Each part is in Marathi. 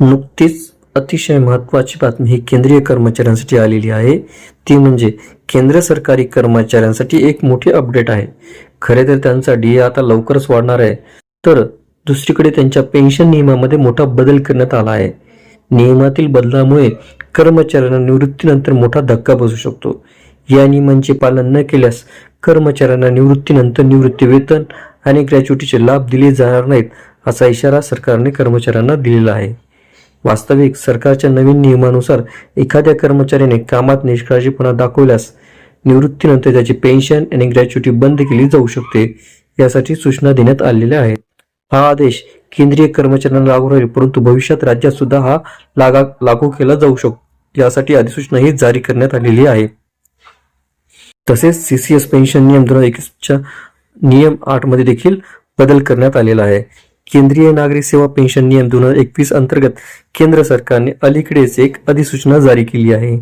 नुकतीच अतिशय महत्त्वाची बातमी ही केंद्रीय कर्मचाऱ्यांसाठी आलेली आहे. ती म्हणजे केंद्र सरकारी कर्मचाऱ्यांसाठी एक मोठी अपडेट आहे. खरे तर त्यांचा डी आता लवकरच वाढणार आहे. तर दुसरीकडे त्यांच्या पेन्शन नियमामध्ये मोठा बदल करण्यात आला आहे. नियमातील बदलामुळे कर्मचाऱ्यांना निवृत्तीनंतर मोठा धक्का बसू शकतो. या नियमांचे पालन न केल्यास कर्मचाऱ्यांना निवृत्तीनंतर निवृत्ती वेतन आणि ग्रॅच्युटीचे लाभ दिले जाणार नाहीत असा इशारा सरकारने कर्मचाऱ्यांना दिलेला आहे. वास्तविक सरकारच्या नवीन नियमानुसार एखाद्या कर्मचाऱ्याने कामात निष्काळजीपणा दाखवल्यास निवृत्तीनंतर त्याची पेन्शन आणि ग्रॅच्युटी बंद केली जाऊ शकते यासाठी सूचना देण्यात आलेल्या आहेत. हा आदेश केंद्रीय कर्मचाऱ्यांना लागू राहील परंतु भविष्यात राज्यात सुद्धा हा लागा लागू केला जाऊ शकतो. यासाठी अधिसूचनाही जारी करण्यात आलेली आहे. तसेच सीसीएस पेन्शन नियम दोन हजार एकवीसच्या नियम आठमध्ये देखील बदल करण्यात आलेला आहे. केंद्रीय नागरी सेवा पेन्शन नियम दोन हजार एकवीस अंतर्गत केंद्र सरकारने अलीकडेच एक अधिसूचना जारी केली आहे.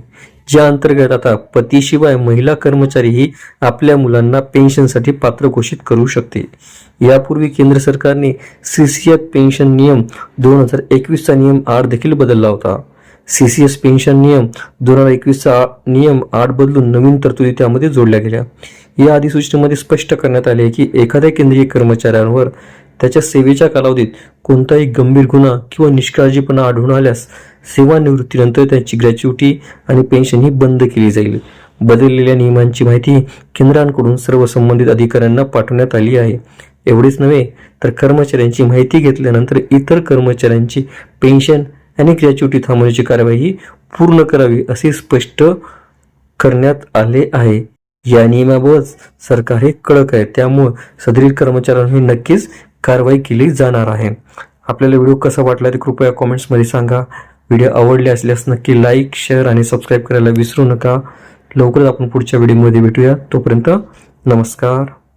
ज्या अंतर्गत आता पतीशिवाय महिला कर्मचारीही आपल्या मुलांना पेन्शनसाठी पात्र घोषित करू शकते. यापूर्वी केंद्र सरकारने सीसीएफ पेन्शन नियम दोन हजार एकवीसचा नियम आठ देखील बदलला होता. सीसीएस पेन्शन नियम दोन हजार एकवीसचा नियम आठ बदलून नवीन तरतुदी त्यामध्ये जोडल्या गेल्या. या अधिसूचनेमध्ये स्पष्ट करण्यात आले की एखाद्या केंद्रीय कर्मचाऱ्यांवर त्याच्या सेवेच्या कालावधीत कोणताही गंभीर गुन्हा किंवा निष्काळजीपणा आढळून आल्यास सेवानिवृत्तीनंतर त्यांची ग्रॅच्युटी आणि पेन्शन ही बंद केली जाईल. बदललेल्या नियमांची माहिती केंद्रांकडून सर्व संबंधित अधिकाऱ्यांना पाठवण्यात आली आहे. एवढेच नव्हे तर कर्मचाऱ्यांची माहिती घेतल्यानंतर इतर कर्मचाऱ्यांची पेन्शन आणि ग्रॅच्युटी थांबवण्याची कार्यवाही पूर्ण करावी असे स्पष्ट करण्यात आले आहे. या नियमाबाबत सरकार हे कडक आहे त्यामुळं सदरील कर्मचाऱ्यांनी नक्कीच कारवाई केली जाणार आहे. आपल्याला व्हिडिओ कसा वाटला ते कृपया कॉमेंट्समध्ये सांगा. व्हिडिओ आवडले असल्यास नक्की लाईक शेअर आणि सबस्क्राईब करायला विसरू नका. लवकरच आपण पुढच्या व्हिडिओमध्ये भेटूया. तोपर्यंत नमस्कार.